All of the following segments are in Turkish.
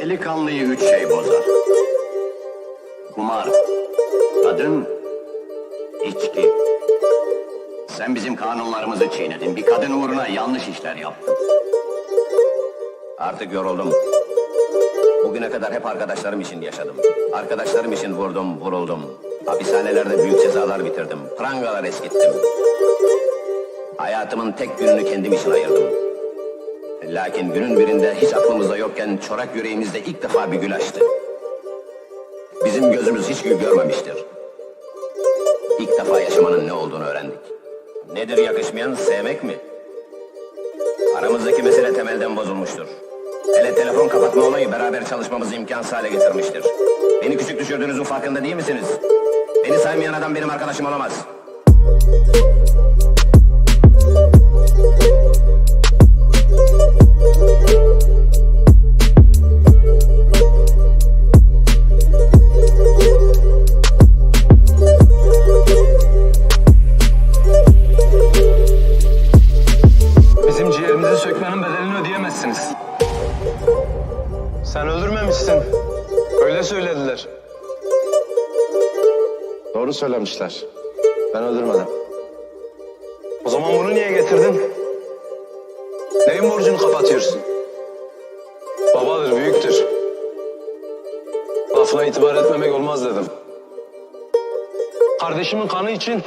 Delikanlıyı üç şey bozar. Kumar, kadın, içki. Sen bizim kanunlarımızı çiğnedin. Bir kadın uğruna yanlış işler yaptın. Artık yoruldum. Bugüne kadar hep arkadaşlarım için yaşadım. Arkadaşlarım için vurdum, vuruldum. Hapishanelerde büyük cezalar bitirdim. Prangalar eskittim. Hayatımın tek gününü kendim için ayırdım. Lakin günün birinde hiç aklımızda yokken çorak yüreğimizde ilk defa bir gül açtı. Bizim gözümüz hiç gül görmemiştir. İlk defa yaşamanın ne olduğunu öğrendik. Nedir yakışmayan sevmek mi? Aramızdaki mesele temelden bozulmuştur. Hele telefon kapatma olayı beraber çalışmamızı imkansız hale getirmiştir. Beni küçük düşürdüğünüzün farkında değil misiniz? Beni saymayan adam benim arkadaşım olamaz. Ödeyemezsiniz. Sen öldürmemişsin. Öyle söylediler. Doğru söylemişler. Ben öldürmedim. O zaman bunu niye getirdin? Neyin borcunu kapatıyorsun? Babadır, büyüktür. Lafına itibar etmemek olmaz dedim. Kardeşimin kanı için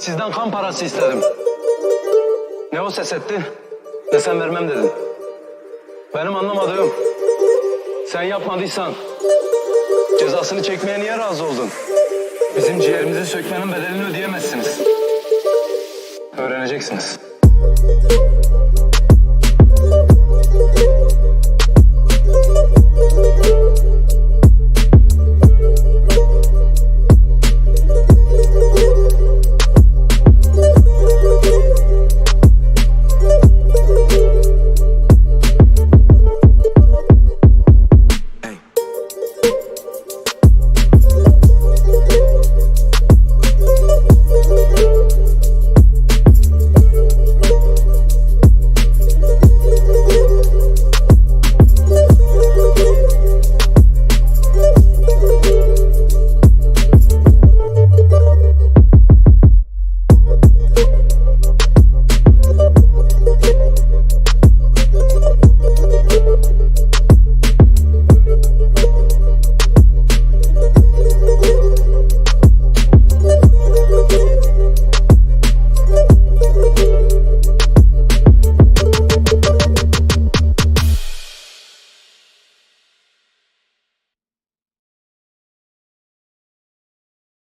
sizden kan parası istedim. Ne o ses etti, ne sen vermem dedin. Benim anlamadığım, sen yapmadıysan cezasını çekmeye niye razı oldun? Bizim ciğerimizi sökmenin bedelini ödeyemezsiniz. Öğreneceksiniz.